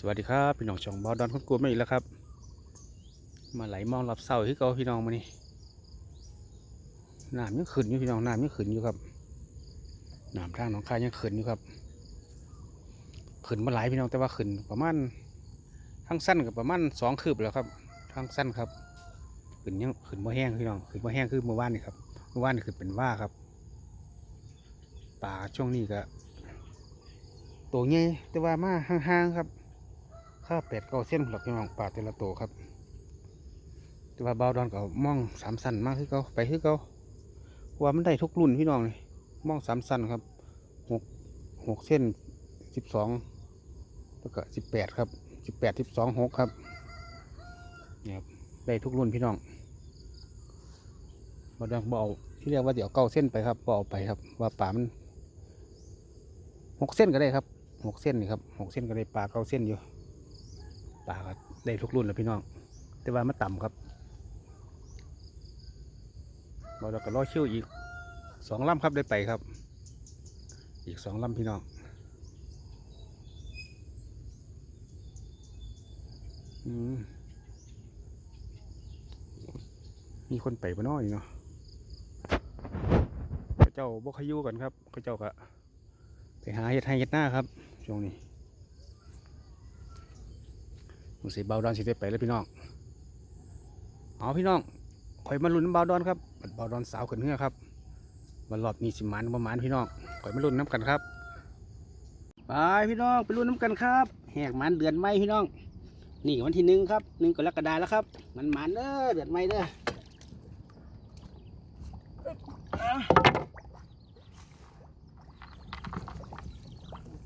สวัสดีครับพี่น้องช่องบอดอนคนกลัวมาอีกแล้วครับ มาไหลมองรับเสาที่เกาพี่น้องมานี่น้ำยังขึ้นอยู่พี่น้องน้ำยังขึ้นอยู่ครับน้ำทางหนองคายยังขึ้นอยู่ครับขึ้นมาหลายพี่น้องแต่ว่าขึ้นประมาณทางสั้นกับประมาณสองคืบแล้วครับทางสั้นครับขึ้นยังขึ้นมาแห้งพี่น้องขึ้นมาแห้งคือเมื่อวานนี่ครับเมื่อวานนี่ขึ้นเป็นว่าครับป่าช่วงนี้ก็ตัวใหญ่แต่ว่ามาห่างๆครับ ข้าแปดเก้าเส้นหลักพี่น้องป่าแต่ละตัวครับ แต่ว่าเบาดอนก็มองสามสันมากคือเก่าไปคือเก่าเพราว่ามันได้ทุกรุ่นพี่น้องเลยมองสามสันครับหกหกเส้นสิบสองแล้วก็สิบแปดครับสิบแปดสิบสองหกครับเนี่ยครับได้ทุกรุ่นพี่น้องเบาดอนบเอาที่เรียกว่าเดี๋ยวเก้าเส้นไปครับบเอาไปครับ ว่าป่ามันหกเส้นก็ได้ครับหกเส้นนี่ครับหกเส้นก็ได้ปลาเก้าเส้นอยู่ ปลาก็ได้ทุกรุ่นแล้วพี่น้อง แต่ว่ามันต่ำครับเราก็รอเชี่ยวอีกสองลำครับได้ไปครับ อีกสองลำพี่น้องมีคนไปปะน้อยเนาะเขาเจ้าบกขยูกันครับเขาเจ้าก็ไปหาเห็ดให้เห็ดหน้าครับช่วงนี้ มันสิเบาดอนสิได้ไปแล้วพี่น้องเอาพี่น้องข่อยมาลุ้นน้ำเบาดอนครับบัดเบาดอนสาวขึ้นเหือครับวันรอบนี้สิมันประมาณพี่น้องข่อยมาลุ้นน้ำกันครับไปพี่น้องไปลุ้นน้ำกันครับแหกหมันเดือนไม่พี่น้อง นี่วันที่หนึ่งครับหนึ่งกรกฎาแล้วครับ มันหมันเด้อเดือนไม่เด้อต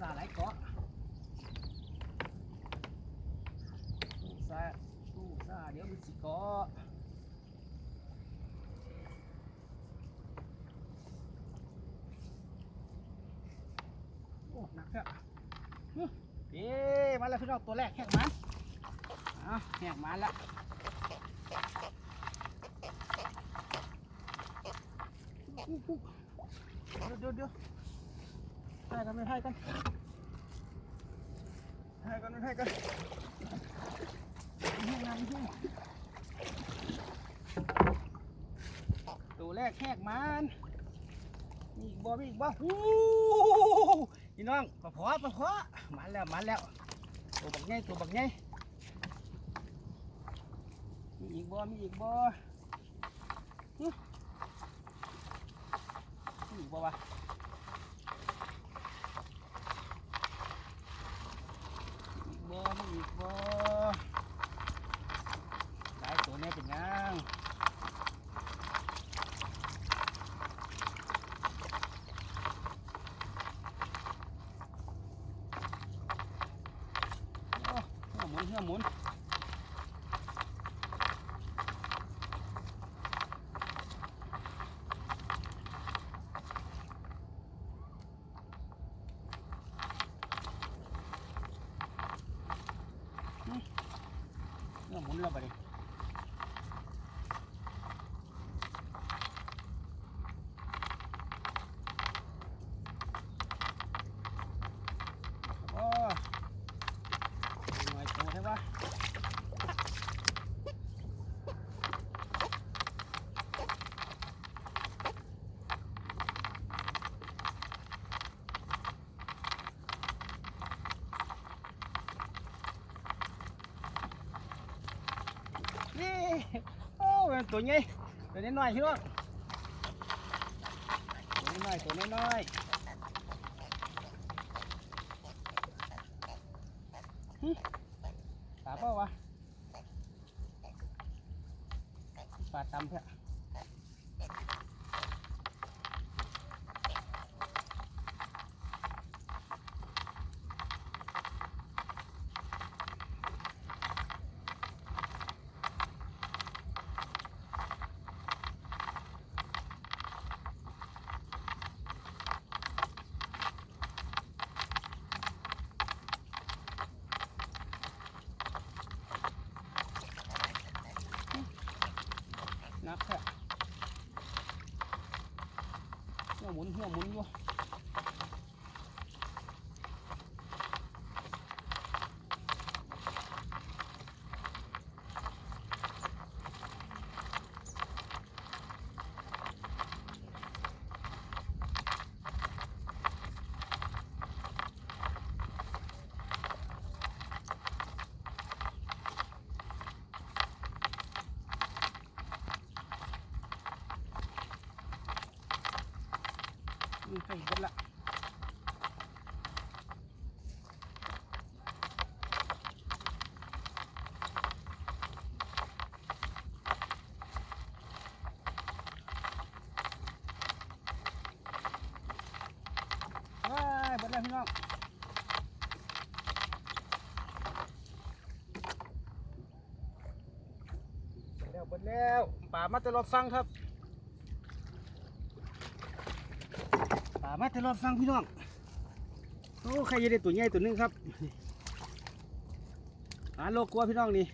ส่าห์ไหลเกาะ ตู้ ซ่าตู้ซ่าเดี๋ยวมันสิกาะโอ้หนักอะเอ๊มาแล้วพี่น้องตัวแรกแหกมันอะแหกมันละเดี๋ยวเดี๋ยวเดี๋ยวให้กันไม่ให้กันให้กันไม่ให้กัน ตัวแร กแหกมันมีอีกบ่มีอีกบ่ฮู้พี่น้องปะขอปะขอมาแล้วมาแล้วตัวบักใหญ่ตัวบักใหญ่มีอีกบ่มีอีกบ่ฮึมีอีกบ่วะมีอีกบ่มีอีกบ่หลายตัวเนี้เป็นยัง โอ้เหื่อหมุ นเหื่อหมุนอืมเหื่อหมุนแล้วบัดนี้โอ้หน่อยโตใช่ปะ นี่ โอ้เป็นตัวใหญ่ตัวนี้น้อยพี่น้องตัวนี้น้อยตัวนี้น้อยหึปลาเปล่าวะปลาตำเถอะนักเถอะ หมุนอยู่ หมดแล้วป่ามาแต่รอบฟังครับป่ามาแต่รอบฟังพี่น้องโอ้ใครจะได้ตัวใหญ่ตัวหนึงครับปลาโลกกลัวพี่น้องนี่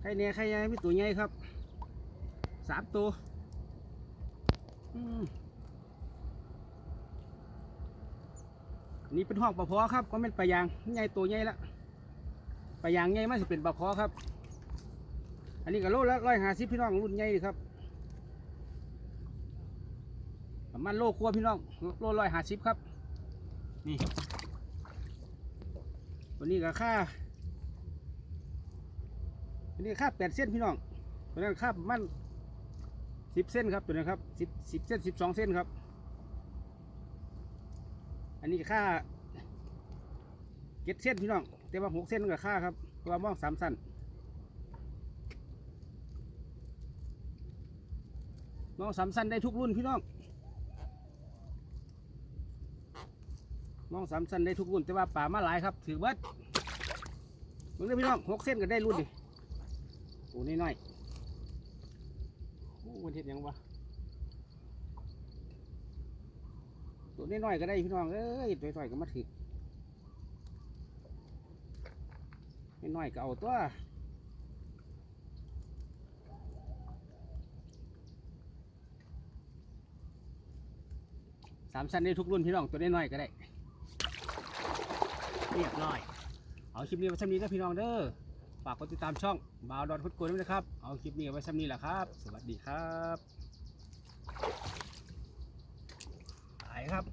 ใครเนี่ยใครยังมีตัวใหญ่ครับสามตัวนี่เป็นห้องปลาพอครับก็เป็นปลายางใหญ่ตัวใหญ่ละปลายางใหญ่มากจะเป็นปลาพอครับ อันนี้ก็โลละร้อยห้าสิบพี่น้องรุ่นใหญ่ครับประมาณโลครัวพี่น้องโลร้อยห้าสิบครับ นี่ตัวนี้ก็ค่าตัวนี้ค่าแปดเส้นพี่น้องตัวนั้นค่าประมาณสิบเส้นครับตัวนี้ครับสิบสิบเส้นสิบสองเส้นครับ อันนี้ค่าเจ็ดเส้นพี่น้องแต่ว่าหกเส้นก็ค่าครับตัวามองสามสั้น มองสามสั้นได้ทุกรุ่นพี่น้องมองสามสั้นได้ทุกรุ่นแต่ว่าป่ามาหลายครับ ถือเบิดมึงได้พี่น้องหกเส้นก็ได้รุ่นดิโอ้น้อยน้อยโอ้วันเห็ดยังวะตัวน้อยก็ได้พี่น้องเอ้ยตัวน้อยก็มาถือน้อยก็เอาตัว สามชั้นได้ทุกรุ่นพี่น้องตัวน้อยๆก็ได้ เรียบร้อย เอาคลิปนี้ไว้ชั้นนี้นะพี่น้องเด้อ ฝากกดติดตามช่องบาวดอนพุทธกุลด้วยนะครับ เอาคลิปนี้ไว้ชั้นนี้แหละครับ สวัสดีครับไปครับ